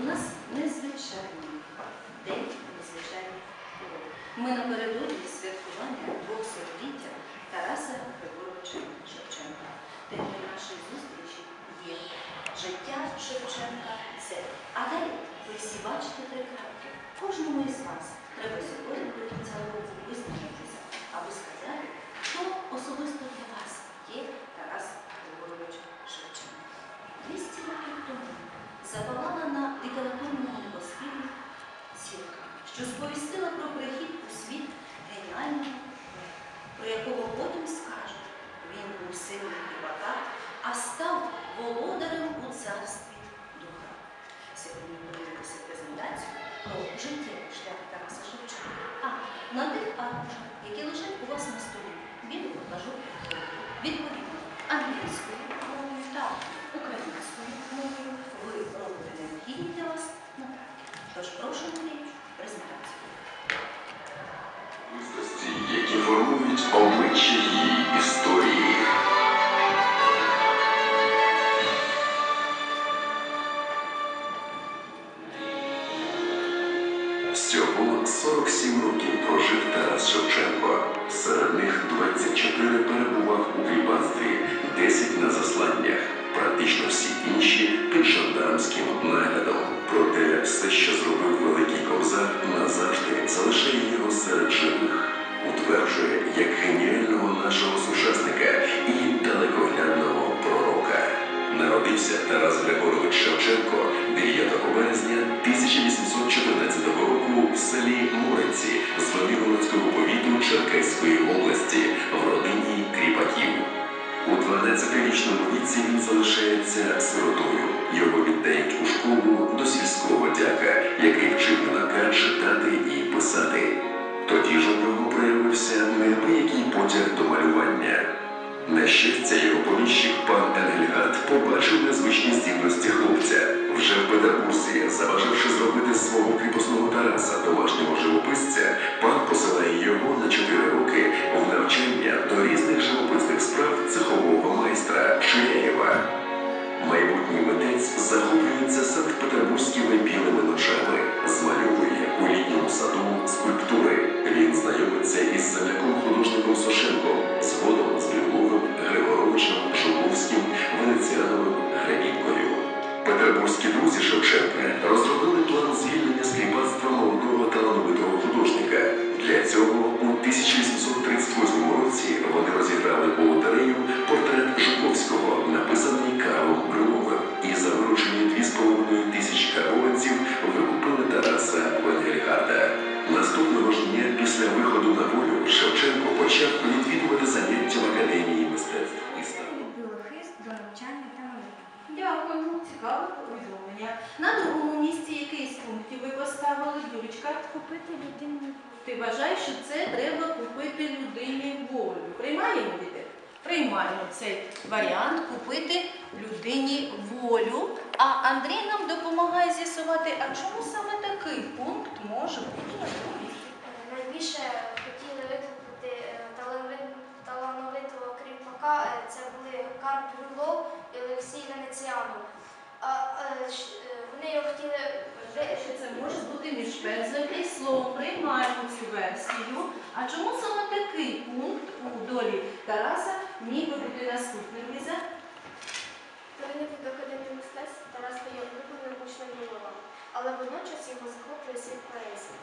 У нас незвичайний день, незвичайний урок. Ми напередодні святкування 200-ліття Тараса Григоровича сповістила про прихід у світ геніального про якого потім скажуть, він був сином дивака, а став володарем у царстві духа. Сьогодні подивимося презентацію про життєвий шлях Тараса Шевченка. А на тих аркушах, які лежать у вас на столі, та жовтого відповідно англійською мовою та українською у кріпацтві, 10 на засланнях. Волю. Приймаємо діти? Приймаємо цей варіант купити людині волю. А Андрій нам допомагає з'ясувати, а чому саме такий пункт може бути на? Найбільше хотіли викупити е, талановитого кріпака. Е, Це були Карп Брюлов і Олексій Венеціанов. А е, вони його хотіли це може бути між і словом. Приймаємо цю версію. А чому саме такий пункт у долі Тараса міг би бути наступним Ліза? Прийняти до академії мистецтв Тарас стає улюбленим учнем Брюлова, але водночас його захоплює світ поезії.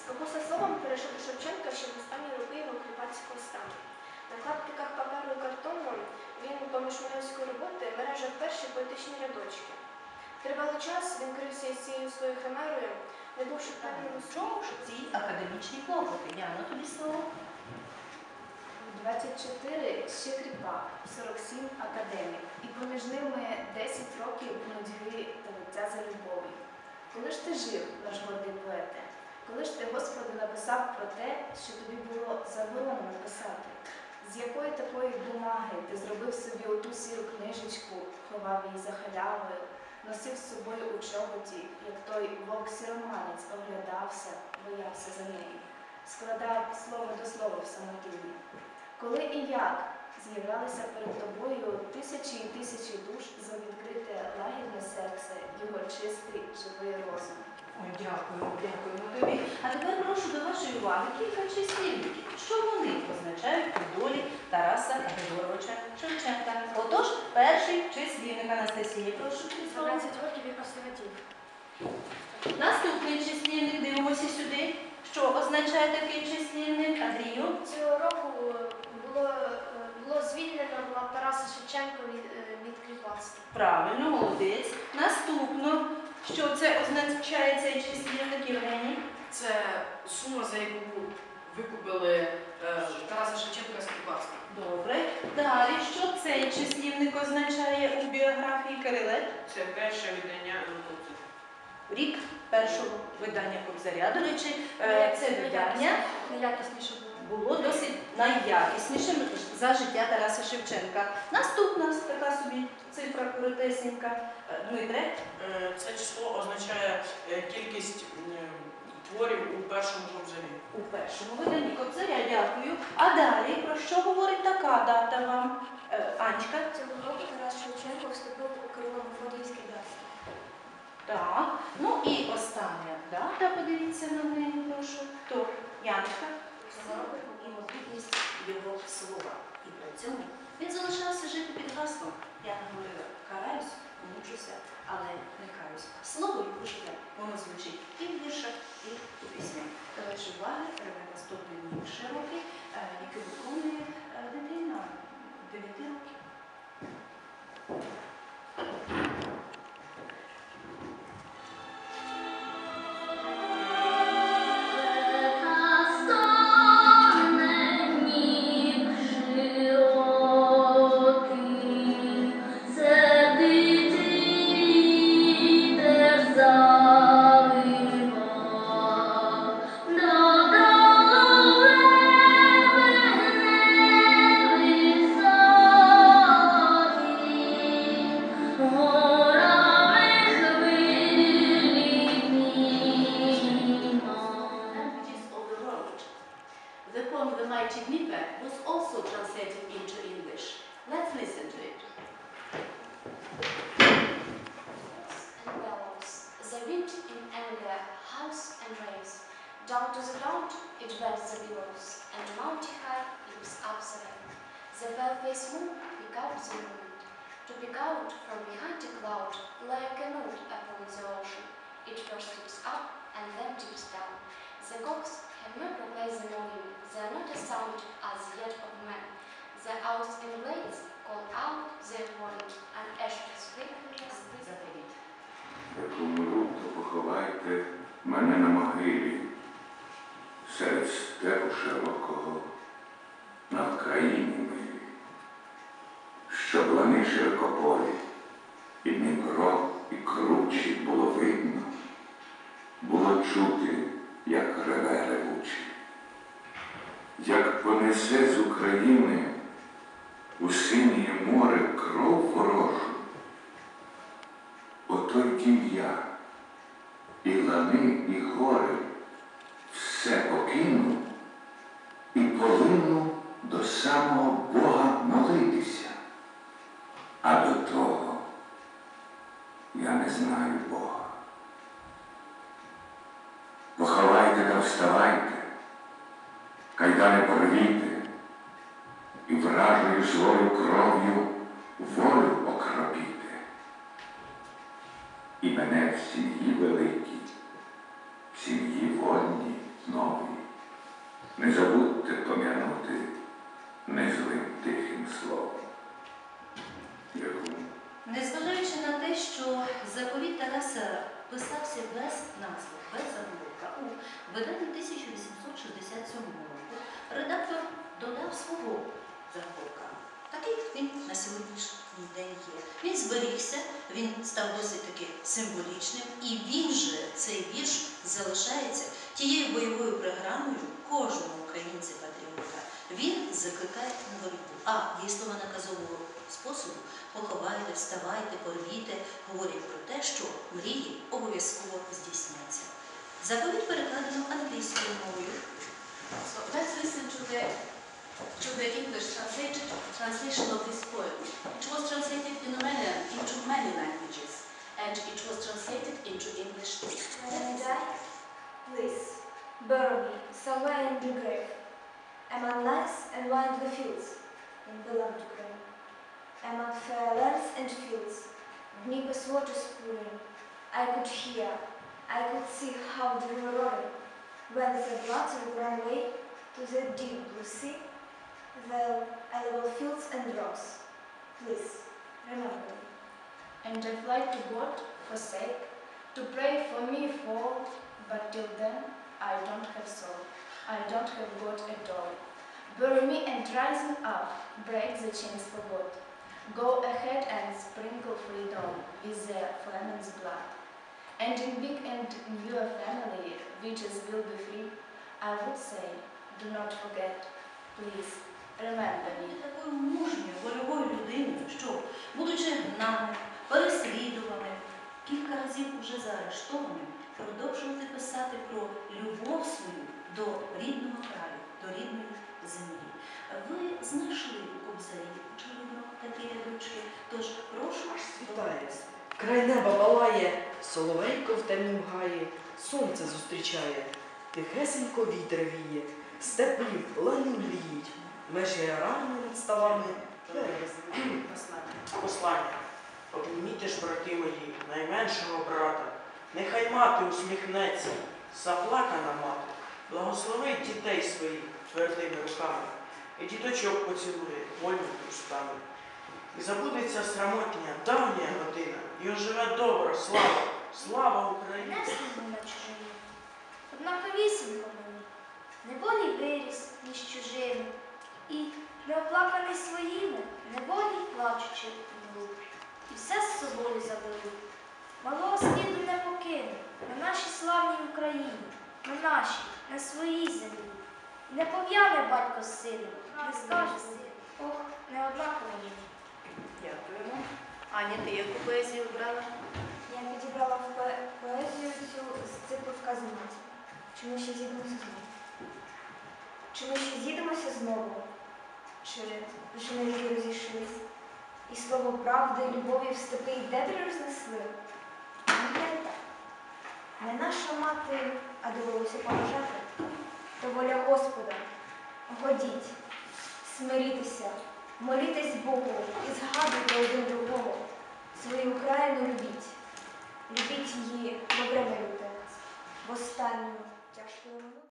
Спокуса словом перейшов до Шевченка в останні роки його кріпацького стану. На клаптиках паперу і картону він поміж малярської роботи мережав перші поетичні рядочки. Тривалий час він крився із цією своєю химерою, не бувши впевненим у Чому ж ці академічні клопоти? Яна, тобі слово. 24 ще кріпак, 47 академік, і поміж ними 10 років нудьги та лиця за любові. Коли ж ти жив, наш гордий поете? Коли ж ти, Господи, написав про те, що тобі було заборонено писати? З якої такої бумаги ти зробив собі оту сіру книжечку, ховав її за халявою, носив з собою у чоботі, як той вовк-сіроманець оглядався, боявся за нею, складав слово до слова в самотині? Коли і як з'являлися перед тобою тисячі і тисячі душ за відкрите лагідне серце, його чистий живий розум. Ой, Дякую, дякуємо тобі. А тепер прошу до вашої уваги кілька числівників. Що вони означають у долі Тараса Григоровича Шевченка? Отож, перший числівник Анастасії, прошу. Крислова. 12 років і консерватив. Наступний числівник, дивимося сюди. Що означає такий числівник? Андрію? Цього року е, було, е, було звільнено була Тараса Шевченка від, е, від кріпацтва. Правильно, молодець. Наступно, що це означає цей числівник Євгеній? Це сума, за яку викупили е, Тараса Шевченка з кріпацтва. Добре. Далі, що цей числівник означає у біографії Кириле? Це перше видання науковців. Рік першого видання Кобзаря. До речі, е, це видання Найякісніше було. досить найякіснішим за життя Тараса Шевченка. Наступна така собі цифра коротесенька. Е, Дмитре, Це число означає кількість творів у першому кобзарі. у першому виданні Кобзаря, дякую. А далі про що говорить така дата вам? Е, Анечка? Цього року Тарас Шевченко вступив у Кирило Мефодіївське братство. Так. Ну і остання дата, подивіться на неї, прошу. Хто? Яночка? І могутність його слова. І при цьому він залишався жити під гаслом. Я не говорила, караюсь, мучуся, але не каюсь. Слово його життя, воно звучить і в віршах, і у піснях. Вашої уваги, реве наступний широкий, е, який виконує е, дитина 9 років. Howls and raves. Down to the ground it bends the billows, and mountain high looks up the rain. The pale-faced moon pick out the moment, to pick out from behind a cloud, like a note upon the ocean. It first dips up and then dips down. The cocks have not proclaimed the morning, they are not a sound as yet of man. The owls and blades мене на могилі. Серед степу широкого на Вкраїні милі, щоб лани широкополі, і Дніпро, і кручі було видно, було чути, як реве ревучі, як понесе з України у синє море все покину і повинну до самого Бога молитися. А до того я не знаю Бога. Поховайте та вставайте, кайдани порвіте, і вражою свою кров'ю волю окропіте і мене в сім'ї великій, в сім'ї вольній, новій. Не забудьте пом'янути незлим тихим словом. Яку Незважаючи на те, що заповіт Тараса писався без назви, без заголовка, у виданні 1867 року редактор додав свого заголовка. Такий він на сьогоднішній день є. Він зберігся, він став досить таки символічним, і він же, цей вірш, залишається тією бойовою програмою кожного українця-патріота. Він закликає на боротьбу. А дійсно наказового способу поховайте, вставайте, порвіте, говорять про те, що мрії обов'язково здійсняться. Заповідь перекладено англійською мовою. So let's listen to the to the English translated, translation of this poem. It was translated in many, into many languages, and it was translated into English too. When I die, please, bury me somewhere in the grave, among lands and winding fields, in beloved Ukraine, among fair lands and fields, Dnieper's waters pouring, I could hear, I could see how they were rolling. When the water ran away to the deep blue sea, the edible fields and rocks. Please, remember me. And I fly to God for sake, to pray for me for, but till then I don't have soul, I don't have God at all. Bury me and rise up, break the chains for God. Go ahead and sprinkle freedom with the flamin's blood. And in big and new family, witches will be free, I would say, do not forget, please, remember me. такою мужньою, вольовою людиною, що, будучи гнаним, переслідуваним, кілька разів уже заарештованим, продовжувати писати про любов свою до рідного краю, до рідної землі. Ви знайшли у Кобзарі, очевидно, такі рядочки, тож прошу Світає, край неба палає, соловейко в темнім гаї, сонце зустрічає, тихесенько вітер віє, степів лани мріють, межі ярами над ставами. Послання. Обніміте ж, брати мої, найменшого брата, нехай мати усміхнеться, заплакана мати, благословить дітей своїх твердими руками, і діточок поцілує вольними устами. І забудеться срамотня, давня година, і оживе добра слава, слава Україні! Не слухай на чужині, однаковісінько мені, неволі виріс між чужими, і неоплаканий своїми, неволі плачучи був, і все з собою заберу. Малого сліду не покину на нашій славній Україні, на нашій, на своїй землі. Не пов'яне батько з сином, не скаже син, ох, не однаково мені. Дякуємо. Аня, ти яку поезію обрала? Я підібрала поезію цю з циклу вказувати. Чи ми ще з'їдемося знову? Чи ми ще з'їдемося знову? Чи навіки розійшлись? І слово правди, любові в степи й дебрі рознесли? Не наша мати, а довелося поважати. То воля Господа. Годіть, смирітеся, молітесь Богу і згадуйте один другого. Свою Україну любіть. Любіть її добре люте, в останню тяжку минуту.